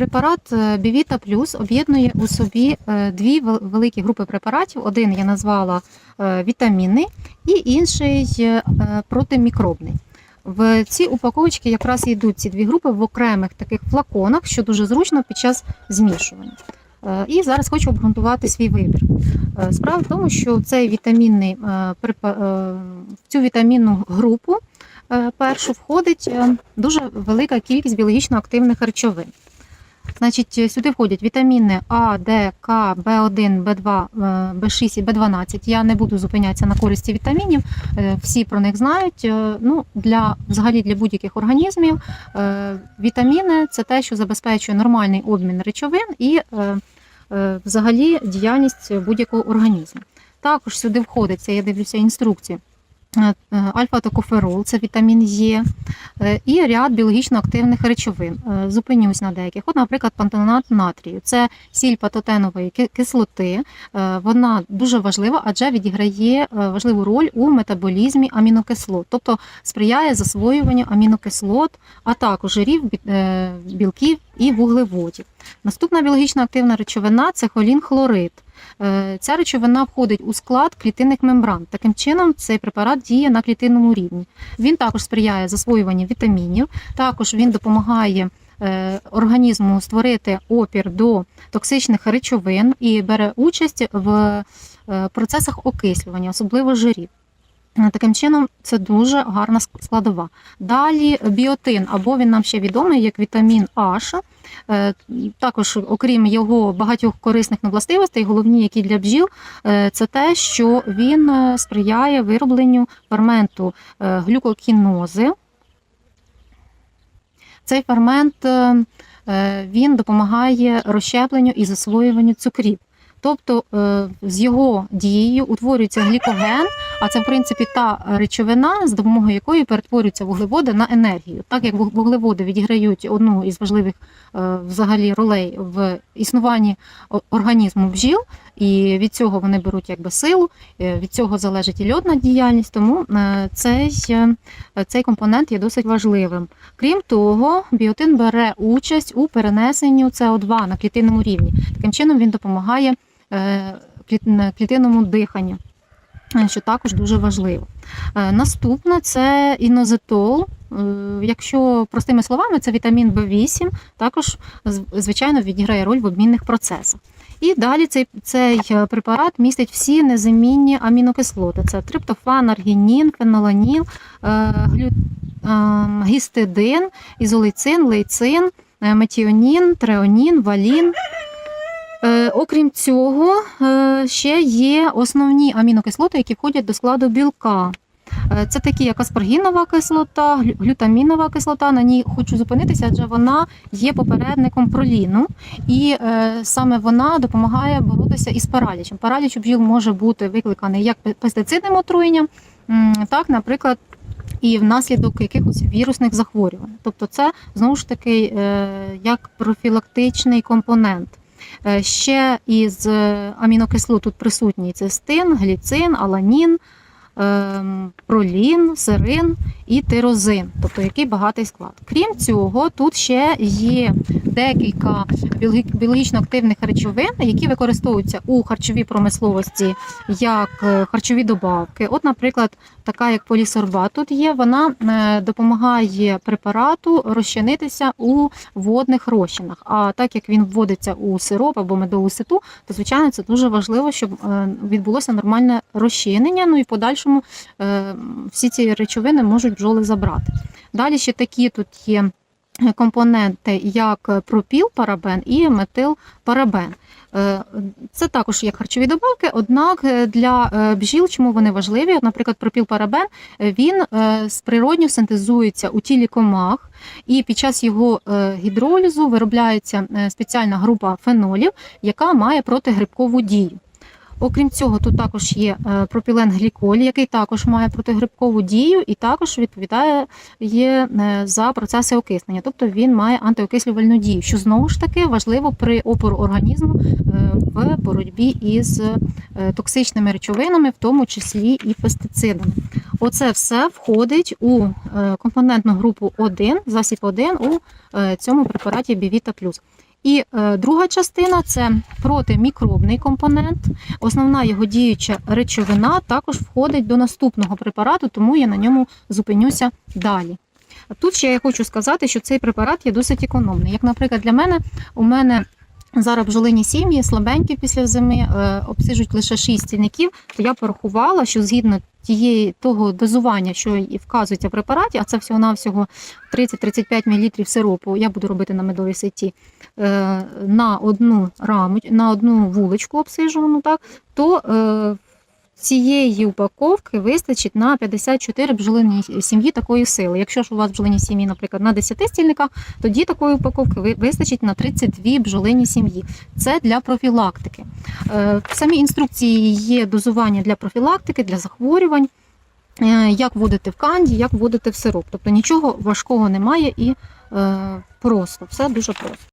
Препарат е, Бівіта Плюс об'єднує у собі е, дві великі групи препаратів. Один я назвала е, вітамінний і інший е, е, протимікробний. В ці упаковочки якраз йдуть ці дві групи в окремих таких флаконах, що дуже зручно під час змішування. Е, І зараз хочу обґрунтувати свій вибір. Е, Справа в тому, що цей вітамінний е, е, цю вітамінну групу е, першу входить е, дуже велика кількість біологічно активних речовин. Значить, е, сюди входять вітаміни А, Д, К, В1, В2, е, В6 і В12. Я не буду зупинятися на користі вітамінів, е, всі про них знають. Е, Ну, для, взагалі для будь-яких організмів е, вітаміни це те, що забезпечує нормальний обмін речовин і е, е, взагалі діяльність будь-якого організму. Також сюди входить, я дивлюся інструкції. Е, е, Альфа-токоферол, це вітамін Е, е, і ряд біологічно активних речовин. Зупинюсь на деяких. От, наприклад, пантенат натрію. Це сіль патотенової кислоти. Вона дуже важлива, адже відіграє важливу роль у метаболізмі амінокислот, тобто сприяє засвоюванню амінокислот, а також жирів, білків і вуглеводів. Наступна біологічно активна речовина це холінхлорид. Е, Ця речовина входить у склад клітинних мембран. Таким чином, цей препарат діє на клітинному рівні. Він також сприяє засвоюванню вітамінів, також він допомагає е, організму створити опір до токсичних речовин і бере участь в е, процесах окислювання, особливо жирів. Таким чином, це дуже гарна складова. Далі біотин, або він нам ще відомий як вітамін H. Е, Також, окрім його багатьох корисних властивостей, головні, які для бджіл, е, це те, що він е, сприяє виробленню ферменту глюкокінози. Цей фермент він допомагає розщепленню і засвоюванню цукрів. Тобто е, з його дією утворюється глікоген, а це в принципі та речовина, з допомогою якої перетворюються вуглеводи на енергію. Так як вуглеводи відіграють одну із важливих е, взагалі ролей в існуванні організму бджіл, і від цього вони беруть якби силу, е, від цього залежить і льотна діяльність, тому цей, цей компонент є досить важливим. Крім того, біотин бере участь у перенесенню СО2 на клітинному рівні. Таким чином він допомагає клітинному диханню, е, що також дуже важливо. Е, Наступне це інозетол. Е, Якщо простими словами, це вітамін В8, також звичайно відіграє роль в обмінних процесах. І далі цей, цей е, препарат містить всі незамінні амінокислоти: це триптофан, аргінін, феноланін, е, глю, е, гістидин, ізолейцин, лейцин, е, метіонін, треонін, валін. Окрім цього, е, ще є основні амінокислоти, які входять до складу білка. Е, Це такі, як аспаргінова кислота, глютамінова кислота. На ній хочу зупинитися, адже вона є попередником проліну, і е, саме вона допомагає боротися із паралічем. Параліч у бджіл може бути викликаний як пестицидним отруєнням, так, наприклад, і внаслідок якихось вірусних захворювань. Тобто, це знову ж таки е, як профілактичний компонент. Е, Ще із е, амінокислот тут присутній. Цистин, гліцин, аланін, пролін, серин і тирозин, тобто який багатий склад. Крім цього, тут ще є декілька біологічно активних речовин, які використовуються у харчовій промисловості як е, харчові добавки. От, наприклад, така як полісорбат тут є, вона е, допомагає препарату розчинитися у водних розчинах. А так як він вводиться у сироп або медову ситу, то звичайно це дуже важливо, щоб е, відбулося нормальне розчинення. Ну і в подальшому е, всі ці речовини можуть бджоли забрати. Далі ще такі тут є компоненти, як пропіл-парабен і метил-парабен. Е, Це також як харчові добавки, однак е, для е, бджіл, чому вони важливі? Наприклад, пропіл-парабен е, він е, природньо синтезується у тілі комах, і під час його е, гідролізу виробляється е, спеціальна група фенолів, яка має протигрибкову дію. Окрім цього, тут також є е, пропіленгліколь, який також має протигрибкову дію і також відповідає е, за процеси окиснення, тобто він має антиокислювальну дію, що знову ж таки важливо при опору організму е, в боротьбі із токсичними речовинами, в тому числі і пестицидами. Оце все входить у компонентну групу 1, засіб 1 у цьому препараті Бівіта Плюс. І е, друга частина це протимікробний компонент. Основна його діюча речовина також входить до наступного препарату, тому я на ньому зупинюся далі. Тут ще я хочу сказати, що цей препарат є досить економний. Як, наприклад, для мене у мене зараз бджолині сім'ї слабенькі після зими, обсижують обсижуть лише 6 стільників, то я порахувала, що згідно тієї того дозування, що і вказується в препараті, а це всього-навсього 30-35 мл сиропу, я буду робити на медовій сеті е, на одну раму, на одну вуличку обсижувану, так, то е, цієї упаковки вистачить на 54 бджолині сім'ї такої сили. Якщо ж у вас бджолині сім'ї, наприклад, на 10 стільниках, тоді такої упаковки вистачить на 32 бджолині сім'ї. Це для профілактики. Е, В самій інструкції є дозування для профілактики, для захворювань, е, як вводити в канді, як вводити в сироп. Тобто нічого важкого немає і е, просто, все дуже просто.